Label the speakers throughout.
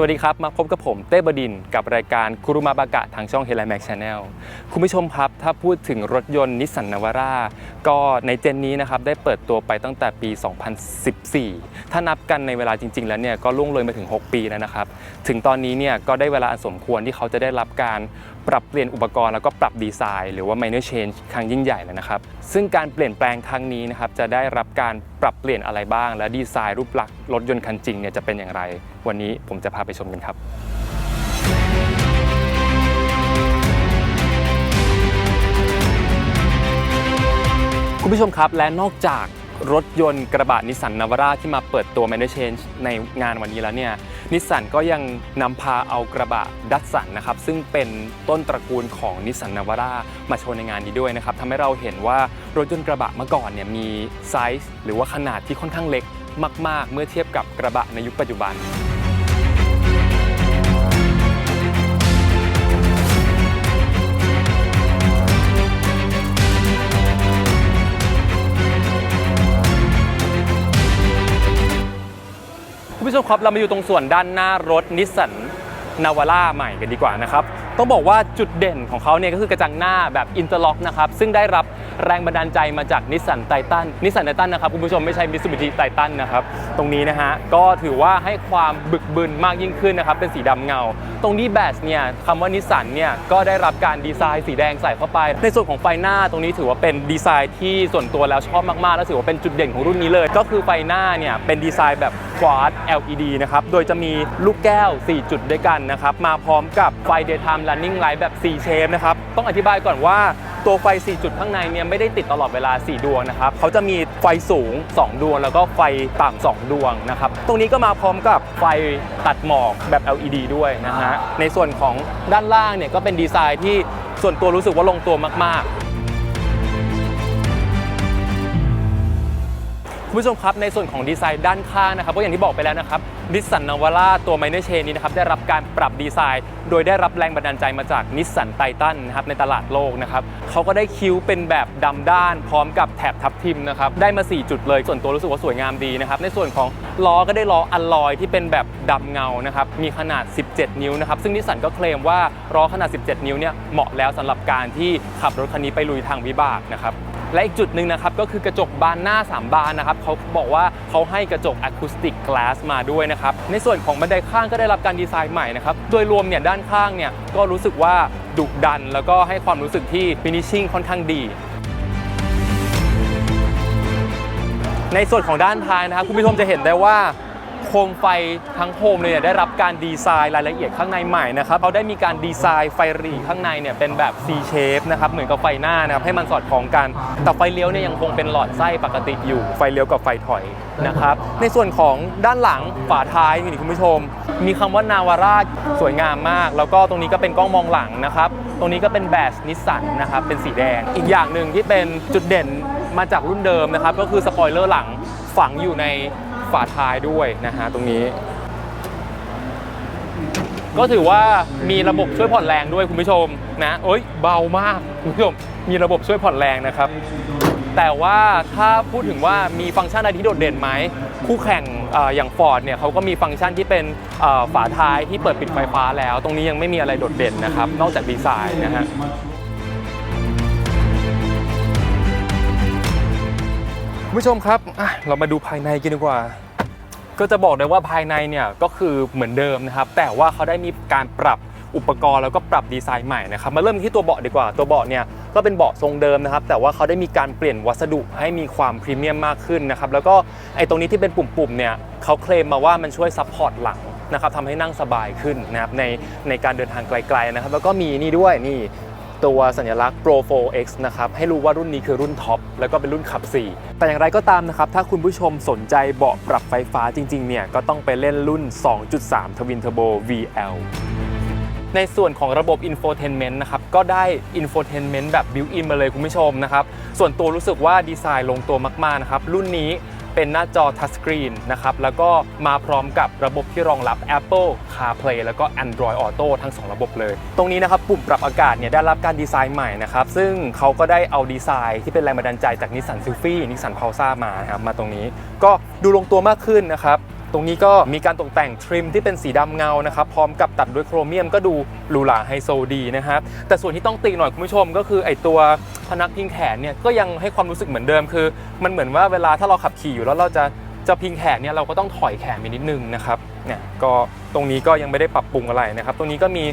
Speaker 1: สวัสดีครับ มาพบกับผมเต้บดินกับรายการคุรุมาบากะทางช่อง h e l i m a x Channel คุณผู้ชมครับ ถ้าพูดถึงรถยนต์นิสสันนาวาร่าก็ในเจนนี้นะครับ ได้เปิดตัวไปตั้งแต่ปี 2014 ถ้านับกันในเวลาจริง ๆ แล้วเนี่ยก็ล่วงเลยมาถึง 6 ปีแล้วนะครับ ถึงตอนนี้เนี่ยก็ได้เวลาอันสมควรที่เขาจะได้รับการ ปรับเปลี่ยนอุปกรณ์แล้วก็ปรับดีไซน์ หรือว่า minor change ครั้งยิ่งใหญ่แล้วนะครับ ซึ่งการเปลี่ยนแปลงครั้งนี้นะครับจะได้รับการปรับเปลี่ยนอะไรบ้าง และดีไซน์รูปลักษณ์รถยนต์คันจริงเนี่ยจะเป็นอย่างไร วันนี้ผมจะพาไปชมกันครับคุณผู้ชมครับและนอกจาก รถยนต์กระบะนิสสันนาวาร่าที่มาเปิดตัว Minor Change ในงานวันนี้แล้วเนี่ยนิสสันก็ยังนำพาเอากระบะดัตสันนะครับซึ่งเป็นต้นตระกูลของนิสสันนาวาร่ามาโชว์ในงานนี้ด้วยนะครับทำให้เราเห็นว่ารถยนต์กระบะเมื่อก่อนเนี่ยมีไซส์หรือว่าขนาดที่ค่อนข้างเล็กมาก ๆ เมื่อเทียบกับกระบะในยุคปัจจุบัน ผู้ชมครับเรามาอยู่ตรงส่วนด้านหน้ารถนิสสันนาวาร่าใหม่กันดีกว่านะครับ ต้องบอกว่าจุดเด่นของเขาเนี่ยก็คือกระจังหน้าแบบอินเตอร์ล็อกนะครับ ซึ่งได้รับแรงบันดาลใจมาจากนิสสันไททันนิสสันไททันนะครับ คุณผู้ชมไม่ใช่มิตซูบิชิไททันนะครับ ตรงนี้นะฮะ ก็ถือว่าให้ความบึกบึนมากยิ่งขึ้นนะครับ เป็นสีดำเงา ตรงนี้แบชเนี่ยคำว่านิสสันเนี่ย ก็ได้รับการดีไซน์สีแดงใส่เข้าไป ในส่วนของไฟหน้าตรงนี้ถือว่าเป็นดีไซน์ที่ส่วนตัวแล้วชอบมากๆ และถือว่าเป็นจุดเด่นของรุ่นนี้เลย ก็คือไฟหน้าเนี่ยเป็นดีไซน์แบบ ควาด LED นะครับ โดยจะมีลูกแก้ว 4 จุดด้วยกันนะครับ มาพร้อมกับไฟ daytime running light แบบ4 shape นะครับ ต้องอธิบายก่อนว่าตัวไฟ 4 จุดข้างในเนี่ยไม่ได้ติดตลอดเวลา 4 ดวงนะครับ เขาจะมีไฟสูง 2 ดวง แล้วก็ไฟต่ำ2ดวงนะครับ ตรงนี้ก็มาพร้อมกับไฟตัดหมอกแบบ LED ด้วยนะฮะ ในส่วนของด้านล่างเนี่ยก็เป็นดีไซน์ที่ส่วนตัวรู้สึกว่าลงตัวมากๆ ผู้ชมครับในส่วนของดีไซน์ด้านข้างนะครับก็อย่างที่บอกไปแล้วนะครับนิสสันนาวาร่าตัวไมเนอร์เชนนี้นะครับได้รับการปรับดีไซน์ โดยได้รับแรงบันดาลใจมาจากนิสสันไททันนะครับในตลาดโลกนะครับเขาก็ได้คิ้วเป็นแบบดำด้านพร้อมกับแถบทับทิมนะครับได้มา 4 จุดเลยส่วนตัวรู้สึกว่าสวยงามดีนะครับในส่วนของล้อก็ได้ล้ออัลลอยที่เป็นแบบดำเงานะครับมีขนาด 17 นิ้วนะครับซึ่งนิสสันก็เคลมว่าล้อขนาด 17 นิ้วเนี่ยเหมาะแล้วสำหรับการที่ขับรถคันนี้ไปลุยทางวิบากนะครับ และอีกจุดหนึ่งนะครับก็คือกระจกบานหน้า 3 บานนะครับเขาบอกว่าเขาให้กระจกอะคูสติกกลาสมาด้วยนะครับในส่วนของบันไดข้างก็ได้รับการดีไซน์ใหม่นะครับโดยรวมเนี่ยด้านข้างเนี่ยก็รู้สึกว่าดุดัน แล้วก็ให้ความรู้สึกที่ฟินิชชิ่งค่อนข้างดีในส่วนของด้านท้ายนะครับคุณผู้ชมจะเห็นได้ว่า โคมไฟทั้งโคมเลยเนี่ยได้รับการดีไซน์รายละเอียดข้างในใหม่นะครับเขาได้มีการดีไซน์ไฟหรี่ข้างในเนี่ยเป็นแบบ C shape นะครับเหมือนกับไฟหน้านะครับให้มันสอดคล้องกันแต่ไฟเลี้ยวเนี่ยยังคงเป็นหลอดไส้ปกติอยู่ ไฟเลี้ยวกับไฟถอยนะครับในส่วนของด้านหลังฝาท้ายนี่คุณผู้ชม มีคำว่านาวาร่าสวยงามมาก แล้วก็ตรงนี้ก็เป็นกล้องมองหลังนะครับตรงนี้ก็เป็นแบชนิสสันนะครับเป็นสีแดง อีกอย่างหนึ่งที่เป็นจุดเด่นมาจากรุ่นเดิมนะครับก็คือสปอยเลอร์หลังฝังอยู่ใน ฝาท้ายด้วยนะฮะตรงนี้ ก็ถือว่ามีระบบช่วยผ่อนแรงด้วยคุณผู้ชมนะโอ้ยเบามากคุณผู้ชมมีระบบช่วยผ่อนแรงนะครับ แต่ว่าถ้าพูดถึงว่ามีฟังก์ชันอะไรที่โดดเด่นไหมคู่แข่งออย่าง Ford เนี่ยเขาก็มีฟังก์ชันที่เป็นฝาท้ายที่เปิดปิดไฟฟ้าแล้ว ตรงนี้ยังไม่มีอะไรโดดเด่นนะครับ นอกจากดีไซน์นะฮะคุณผู้ชมครับอะเรามาดูภายในกันดีกว่า ก็จะบอกเลยว่าภายในเนี่ยก็คือเหมือนเดิมนะครับ แต่ว่าเขาได้มีการปรับอุปกรณ์แล้วก็ปรับดีไซน์ใหม่นะครับ มาเริ่มที่ตัวเบาะดีกว่า ตัวเบาะเนี่ยก็เป็นเบาะทรงเดิมนะครับ แต่ว่าเขาได้มีการเปลี่ยนวัสดุให้มีความพรีเมียมมากขึ้นนะครับ แล้วก็ไอ้ตรงนี้ที่เป็นปุ่มๆเนี่ยเขาเคลมมาว่ามันช่วยซัพพอร์ตหลังนะครับทำให้นั่งสบายขึ้นนะครับในในการเดินทางไกลๆนะครับ แล้วก็มีนี่ด้วยนี่ ตัวสัญลักษณ์ Pro 4X นะครับให้รู้ว่ารุ่นนี้คือรุ่นท็อปแล้วก็เป็นรุ่นขับ 4 แต่อย่างไรก็ตามนะครับ ถ้าคุณผู้ชมสนใจเบาะปรับไฟฟ้าจริง ๆ เนี่ย ก็ต้องไปเล่นรุ่น 2.3 Twin Turbo VL ในส่วนของระบบ Infotainment นะครับ ก็ได้ Infotainment แบบ Built-in มาเลยคุณผู้ชมนะครับ ส่วนตัวรู้สึกว่าดีไซน์ลงตัวมาก ๆ นะครับ รุ่นนี้ เป็นหน้าจอทัชสกรีนนะครับ แล้วก็มาพร้อมกับระบบที่รองรับ Apple CarPlay แล้วก็ Android Auto ทั้ง 2 ระบบเลย ตรงนี้นะครับปุ่มปรับอากาศเนี่ยได้รับการดีไซน์ใหม่นะครับ ซึ่งเขาก็ได้เอาดีไซน์ที่เป็นแรงบันดาลใจจากนิสสันซิลฟี่นิสสันพาวซ่ามานะครับมาตรงนี้ ก็ดูลงตัวมากขึ้นนะครับ ตรงนี้ก็มีการตกแต่งทริมที่เป็นสีดำเงานะครับพร้อมกับตัดด้วยโครเมียมก็ดูหรูหราไฮโซดีนะครับแต่ส่วนที่ต้องติหน่อยคุณผู้ชมก็คือไอตัวพนักพิงแขนเนี่ยก็ยังให้ความรู้สึกเหมือนเดิมคือ มันเหมือนว่าเวลาถ้าเราขับขี่อยู่แล้วเราจะจะพิงแขนเนี่ยเราก็ต้องถอยแขนไปนิดนึงนะครับเนี่ยก็ตรงนี้ก็ยังไม่ได้ปรับปรุงอะไรนะครับ ตรงนี้ก็มี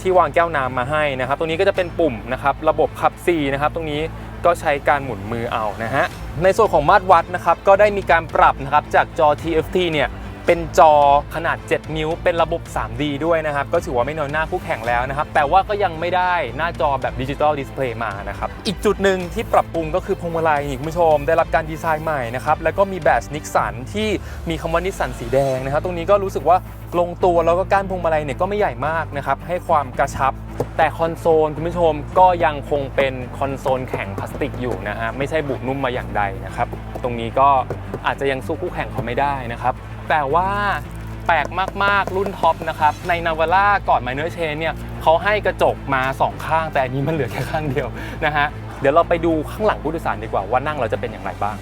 Speaker 1: ที่วางแก้วน้ำมาให้นะครับ ตรงนี้ก็จะเป็นปุ่มนะครับ ระบบขับ C นะครับ ตรงนี้ ก็ใช้การหมุนมือเอานะฮะ ในส่วนของมาตรวัดนะครับ ก็ได้มีการปรับนะครับจากจอ TFT เนี่ยเป็นจอขนาด 7 นิ้ว เป็นระบบ 3D ด้วยนะครับ ก็ถือว่าไม่น้อยหน้าคู่แข่งแล้วนะครับ แต่ว่าก็ยังไม่ได้หน้าจอแบบดิจิตอลดิสเพลย์มานะครับ อีกจุดหนึ่งที่ปรับปรุงก็คือพวงมาลัยคุณผู้ชม ได้รับการดีไซน์ใหม่นะครับ แล้วก็มีแบชนิกสันที่มีคำว่านิสสันสีแดงนะครับ ตรงนี้ก็รู้สึกว่าลงตัวแล้วก็ก้านพวงมาลัยเนี่ยก็ไม่ใหญ่มากนะครับ ให้ความกระชับ แต่คอนโซลคุณผู้ชมก็ยังคงเป็นคอนโซลแข็งพลาสติกอยู่นะฮะไม่ใช่บุนุ่มมาอย่างใดนะครับ ตรงนี้ก็อาจจะยังสู้คู่แข่งเขาไม่ได้นะครับแต่ว่าแปลกมากๆรุ่นท็อปนะครับในนาวาร่าก่อน Minor Chain เนี่ยเขาให้กระจกมา2ข้าง แต่อันนี้มันเหลือแค่ข้างเดียวนะฮะเดี๋ยวเราไปดูข้างหลังผู้โดยสารดีกว่าว่านั่งเราจะเป็นอย่างไรบ้าง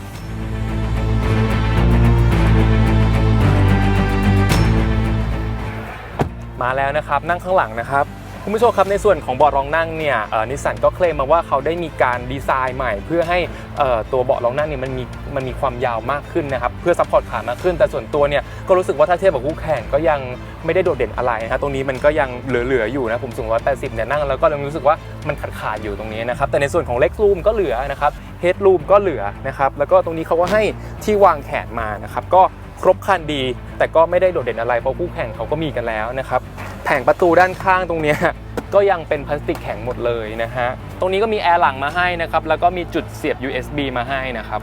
Speaker 1: มาแล้วนะครับนั่งข้างหลังนะครับ คุณผู้ชมครับในส่วนของเบาะรองนั่งเนี่ยนิสสันก็เคลมมาว่าเขาได้มีการดีไซน์ใหม่ เพื่อให้ตัวเบาะรองนั่งเนี่ยมันมีมันมีความยาวมากขึ้นนะครับเพื่อซัพพอร์ตขามากขึ้น แต่ส่วนตัวเนี่ยก็รู้สึกว่าถ้าเทียบกับคู่แข่งก็ยังไม่ได้โดดเด่นอะไรนะฮะตรงนี้มันก็ยังเหลือๆอยู่นะผมสูง 180 เนี่ยนั่งแล้วก็ยังรู้สึกว่ามันขาดขาดๆอยู่ตรงนี้นะครับแต่ในส่วนของเล็กรูมก็เหลือนะครับเฮดรูมก็เหลือนะครับแล้วก็ตรงนี้เขาก็ให้ที่วางแขนมานะครับก็ครบครันดี แต่ก็ไม่ได้โดดเด่นอะไรเพราะคู่แข่งเขาก็มีกันแล้วนะครับ แผงประตูด้านข้างตรงนี้ก็ยังเป็นพลาสติกแข็งหมดเลยนะฮะ ตรงนี้ก็มีแอร์หลังมาให้นะครับ แล้วก็มีจุดเสียบ USB มาให้นะครับ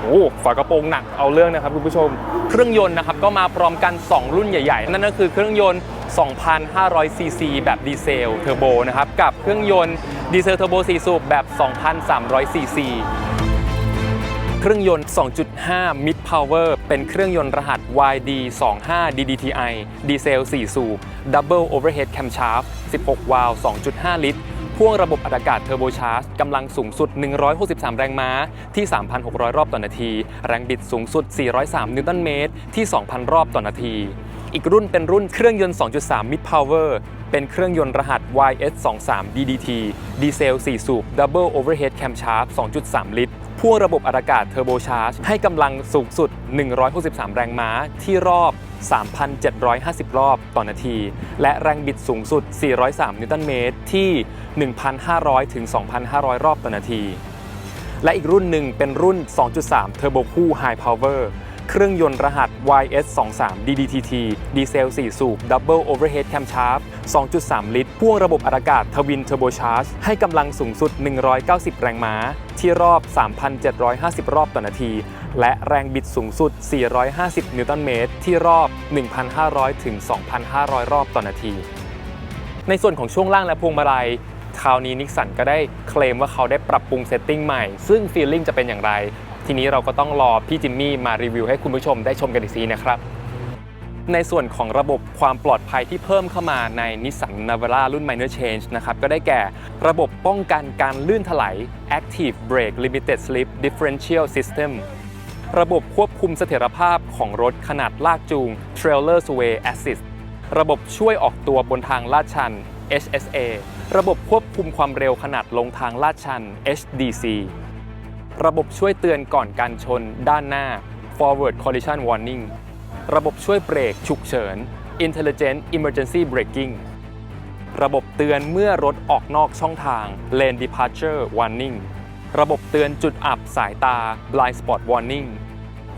Speaker 1: โอ้ฝากระโปรงหนักเอาเรื่องนะครับคุณผู้ชม เครื่องยนต์นะครับก็มาพร้อมกัน 2 รุ่นใหญ่ ๆ นั่นก็คือเครื่องยนต์ 2,500 ซีซีแบบดีเซลเทอร์โบนะครับ กับเครื่องยนต์ดีเซลเทอร์โบ4สูบแบบ 2,300 ซีซี เครื่องยนต์ 2.5 Mid Power เป็นเครื่องยนต์รหัส YD25 DDTI ดีเซล 4 สูบ Double Overhead Camshaft 16 วาล์ว 2.5 ลิตร พ่วงระบบอัดอากาศเทอร์โบชาร์จกำลังสูงสุด 163 แรงม้าที่ 3,600 รอบต่อนาที แรงบิดสูงสุด 403 นิวตันเมตรที่ 2,000 รอบต่อนาที อีกรุ่นเป็นรุ่นเครื่องยนต์ 2.3 Mid Power เป็นเครื่องยนต์รหัส YS23 DDT ดีเซล 4 สูบ Double Overhead Camshaft 2.3 ลิตร พ่วงระบบอัดอากาศเทอร์โบชาร์จให้กำลังสูงสุด 163 แรงม้าที่รอบ 3,750 รอบต่อนาที และแรงบิดสูงสุด 403 นิวตันเมตรที่ 1,500 ถึง 2,500 รอบต่อนาที และอีกรุ่นหนึ่งเป็นรุ่น 2.3 เทอร์โบคู่ไฮพาวเวอร์ เครื่องยนต์รหัส YS23 DDTT ดีเซล 4 สูบ Double Overhead Camshaft 2.3 ลิตร พ่วงระบบอากาศ Twin Turbo Charge ให้กำลังสูงสุด 190 แรงม้า ที่รอบ 3,750 รอบต่อนาที และแรงบิดสูงสุด 450 นิวตันเมตร ที่รอบ 1,500 ถึง 2,500 รอบต่อนาที ในส่วนของช่วงล่างและพวงมาลัยคราวนี้นิกสันก็ได้เคลมว่าเขาได้ปรับปรุงเซตติ้งใหม่ ซึ่งฟีลลิ่งจะเป็นอย่างไร ทีนี้เราก็ต้องรอพี่จิมมี่มารีวิวให้คุณผู้ชมได้ชมกันอีกทีนะครับ ในส่วนของระบบความปลอดภัยที่เพิ่มเข้ามาใน Nissan Navara รุ่น Minor Change นะครับก็ได้แก่ระบบป้องกันการลื่นถลาย Active Brake Limited Slip Differential System ระบบควบคุมเสถียรภาพของรถขนาดลากจูง Trailer Sway Assist ระบบช่วยออกตัวบนทางลาดชัน HSA ระบบควบคุมความเร็วขนาดลงทางลาดชัน HDC ระบบช่วยเตือนก่อนการชน ด้านหน้า Forward Collision Warning ระบบช่วยเบรกฉุกเฉิน Intelligent Emergency Braking ระบบเตือนเมื่อรถออกนอกช่องทาง Lane Departure Warning ระบบเตือนจุดอับสายตา Blind Spot Warning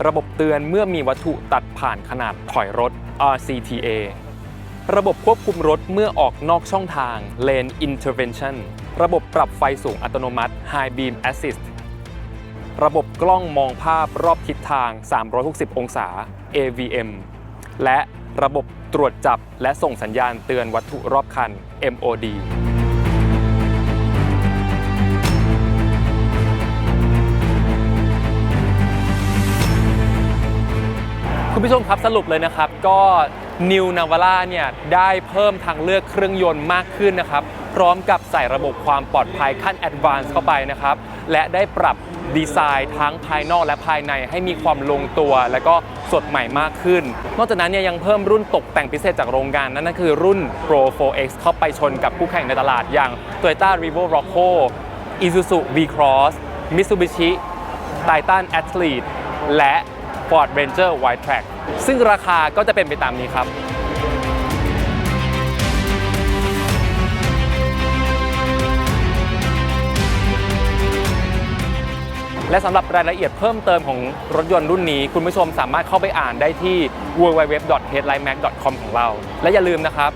Speaker 1: ระบบเตือนเมื่อมีวัตถุตัดผ่านขนาดถอยรถ RCTA ระบบควบคุมรถเมื่อออกนอกช่องทาง Lane Intervention ระบบปรับไฟสูงอัตโนมัติ High Beam Assist ระบบกล้องมองภาพรอบทิศทาง 360 องศา AVM และระบบตรวจจับและส่งสัญญาณเตือนวัตถุรอบคัน MOD คุณผู้ชมครับสรุปเลยนะครับก็ New Navara เนี่ยได้เพิ่มทางเลือกเครื่องยนต์มากขึ้นนะครับ พร้อมกับใส่ระบบความปลอดภัยขั้นแอดวานซ์เข้าไปนะครับ และได้ปรับดีไซน์ทั้งภายนอกและภายในให้มีความลงตัว และก็สดใหม่มากขึ้น นอกจากนั้นเนี่ยยังเพิ่มรุ่นตกแต่งพิเศษจากโรงงานนั่นก็คือรุ่น Pro 4X เข้าไปชนกับคู่แข่งในตลาดอย่าง Toyota Revo Rocco Isuzu V-Cross Mitsubishi Titan Athlete และ Ford Ranger Wide Track ซึ่งราคาก็จะเป็นไปตามนี้ครับ และสำหรับรายละเอียดเพิ่มเติมของรถยนต์รุ่นนี้ คุณผู้ชมสามารถเข้าไปอ่านได้ที่ www.headlinemac.com ของเรา และอย่าลืมนะครับ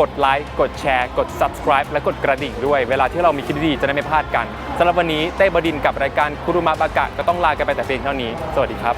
Speaker 1: กดไลค์กดแชร์ กด subscribe และกดกระดิ่งด้วย เวลาที่เรามีคลิปดีๆจะได้ไม่พลาดกันสำหรับวันนี้เต้บดินกับรายการคุรุมะบากะก็ต้องลากันไปแต่เพียงเท่านี้ สวัสดีครับ